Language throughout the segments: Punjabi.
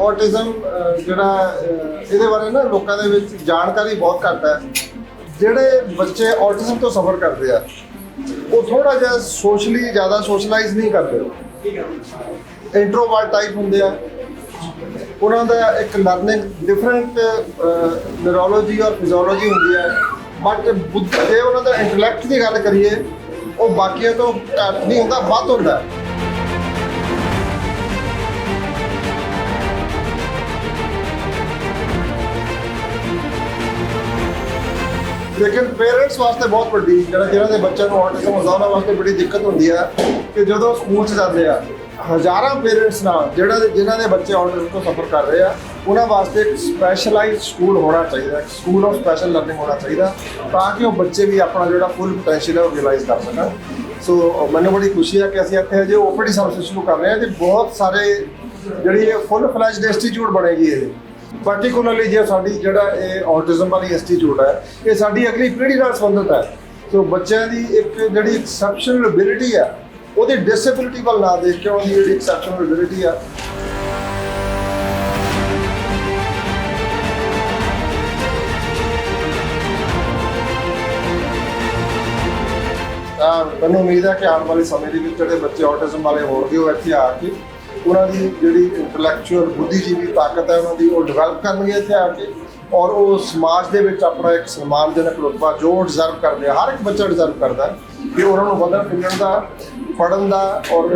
ਔਟਿਜ਼ਮ ਜਿਹੜਾ ਇਹਦੇ ਬਾਰੇ ਨਾ ਲੋਕਾਂ ਦੇ ਵਿੱਚ ਜਾਣਕਾਰੀ ਬਹੁਤ ਘੱਟ ਹੈ। ਜਿਹੜੇ ਬੱਚੇ ਔਟਿਜ਼ਮ ਤੋਂ ਸਫਰ ਕਰਦੇ ਆ, ਉਹ ਥੋੜਾ ਜਿਹਾ ਸੋਸ਼ਲੀ, ਜ਼ਿਆਦਾ ਸੋਸ਼ਲਾਈਜ਼ ਨਹੀਂ ਕਰਦੇ। ਇੰਟਰੋਵਰਟ ਟਾਈਪ ਹੁੰਦੇ ਆ। ਉਹਨਾਂ ਦਾ ਇੱਕ ਲਰਨਿੰਗ ਡਿਫਰੈਂਟ ਨਿਊਰੋਲੋਜੀ ਔਰ ਫਿਜ਼ੀਓਲੋਜੀ ਹੁੰਦੀ ਹੈ। ਬਟ ਬੁੱਧ, ਜੇ ਉਹਨਾਂ ਦਾ ਇੰਟੈਲੈਕਟ ਦੀ ਗੱਲ ਕਰੀਏ, ਉਹ ਬਾਕੀਆਂ ਤੋਂ ਘੱਟ ਨਹੀਂ ਹੁੰਦਾ, ਵੱਧ ਹੁੰਦਾ। ਹੈ ਲੇਕਿਨ ਪੇਰੈਂਟਸ ਵਾਸਤੇ ਬਹੁਤ ਵੱਡੀ, ਜਿਹੜਾ ਜਿਹਨਾਂ ਦੇ ਬੱਚਿਆਂ ਨੂੰ ਆਟਿਜ਼ਮ ਹੁੰਦਾ ਉਹਨਾਂ ਵਾਸਤੇ ਬੜੀ ਦਿੱਕਤ ਹੁੰਦੀ ਆ ਕਿ ਜਦੋਂ ਸਕੂਲ 'ਚ ਜਾਂਦੇ ਆ, ਹਜ਼ਾਰਾਂ ਪੇਰੈਂਟਸ ਨਾਲ ਜਿਹੜਾ ਜਿਨ੍ਹਾਂ ਦੇ ਬੱਚੇ ਆਟਿਜ਼ਮ ਤੋਂ ਸਫਰ ਕਰ ਰਹੇ ਆ, ਉਹਨਾਂ ਵਾਸਤੇ ਇੱਕ ਸਪੈਸ਼ਲਾਈਜ਼ਡ ਸਕੂਲ ਹੋਣਾ ਚਾਹੀਦਾ, ਇੱਕ ਸਕੂਲ ਆਫ ਸਪੈਸ਼ਲ ਲਰਨਿੰਗ ਹੋਣਾ ਚਾਹੀਦਾ, ਤਾਂ ਕਿ ਉਹ ਬੱਚੇ ਵੀ ਆਪਣਾ ਜਿਹੜਾ ਫੁੱਲ ਪੋਟੈਂਸ਼ੀਅਲ ਹੈ, ਉਹ ਰਿਅਲਾਈਜ਼ ਕਰ ਸਕਣ। ਸੋ ਮੈਨੂੰ ਬੜੀ ਖੁਸ਼ੀ ਹੈ ਕਿ ਅਸੀਂ ਇੱਥੇ ਜੇ ਓਪੀਡੀ ਸਰਵਿਸ ਸ਼ੁਰੂ ਕਰ ਰਹੇ ਹਾਂ ਤੇ ਬਹੁਤ ਸਾਰੇ ਜਿਹੜੀ ਇਹ ਫੁੱਲ ਫਲੈਸ਼ਡ ਇੰਸਟੀਚਿਊਟ ਬਣੇਗੀ ਇਹ। ਪਾਰਟਿਕੂਲਰਲੀ ਜੇ ਸਾਡੀ ਜਿਹੜਾ ਇਹ ਆਟਿਜ਼ਮ ਵਾਲੀ ਇੰਸਟੀਚਿਊਟ ਹੈ, ਇਹ ਸਾਡੀ ਅਗਲੀ ਪੀੜ੍ਹੀ ਨਾਲ ਸੰਬੰਧਿਤ ਹੈ। ਸੋ ਬੱਚਿਆਂ ਦੀ ਇੱਕ ਜਿਹੜੀ ਐਕਸੈਪਸ਼ਨਲ ਐਬਿਲਿਟੀ ਹੈ, ਉਹਦੀ ਡਿਸੇਬਿਲਿਟੀ ਵੱਲ ਨਾ ਦੇਖ ਕੇ ਉਹਦੀ ਜਿਹੜੀ ਐਕਸੈਪਸ਼ਨਲ ਐਬਿਲਿਟੀ ਆ। ਮੈਨੂੰ ਉਮੀਦ ਹੈ ਕਿ ਆਉਣ ਵਾਲੇ ਸਮੇਂ ਦੇ ਵਿੱਚ ਜਿਹੜੇ ਬੱਚੇ ਆਟਿਜ਼ਮ ਵਾਲੇ ਹੋਣਗੇ, ਉਹ ਇੱਥੇ ਆ ਕੇ ਉਹਨਾਂ ਦੀ ਜਿਹੜੀ ਇੰਟੈਲੈਕਚੁਅਲ ਬੁੱਧੀਜੀਵੀ ਤਾਕਤ ਹੈ, ਉਹਨਾਂ ਦੀ ਉਹ ਡਿਵੈਲਪ ਕਰਨਗੇ ਇੱਥੇ ਆ ਕੇ ਔਰ ਉਹ ਸਮਾਜ ਦੇ ਵਿੱਚ ਆਪਣਾ ਇੱਕ ਸਨਮਾਨਜਨਕ ਰੁਤਬਾ ਜੋ ਡਿਜ਼ਰਵ ਕਰਦੇ ਆ, ਹਰ ਇੱਕ ਬੱਚਾ ਡਿਜ਼ਰਵ ਕਰਦਾ ਕਿ ਉਹਨਾਂ ਨੂੰ ਵਧਣ ਫੁੱਲਣ ਦਾ ਪੜਨ ਦਾ ਔਰ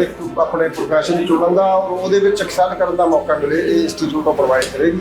ਇੱਕ ਆਪਣੇ ਪ੍ਰੋਫੈਸ਼ਨ ਚੁਣਨ ਦਾ ਔਰ ਉਹਦੇ ਵਿੱਚ ਐਕਸੈਲ ਕਰਨ ਦਾ ਮੌਕਾ ਮਿਲੇ, ਇਹ ਇੰਸਟੀਚਿਊਟ ਉਹ ਪ੍ਰੋਵਾਈਡ ਕਰੇਗੀ।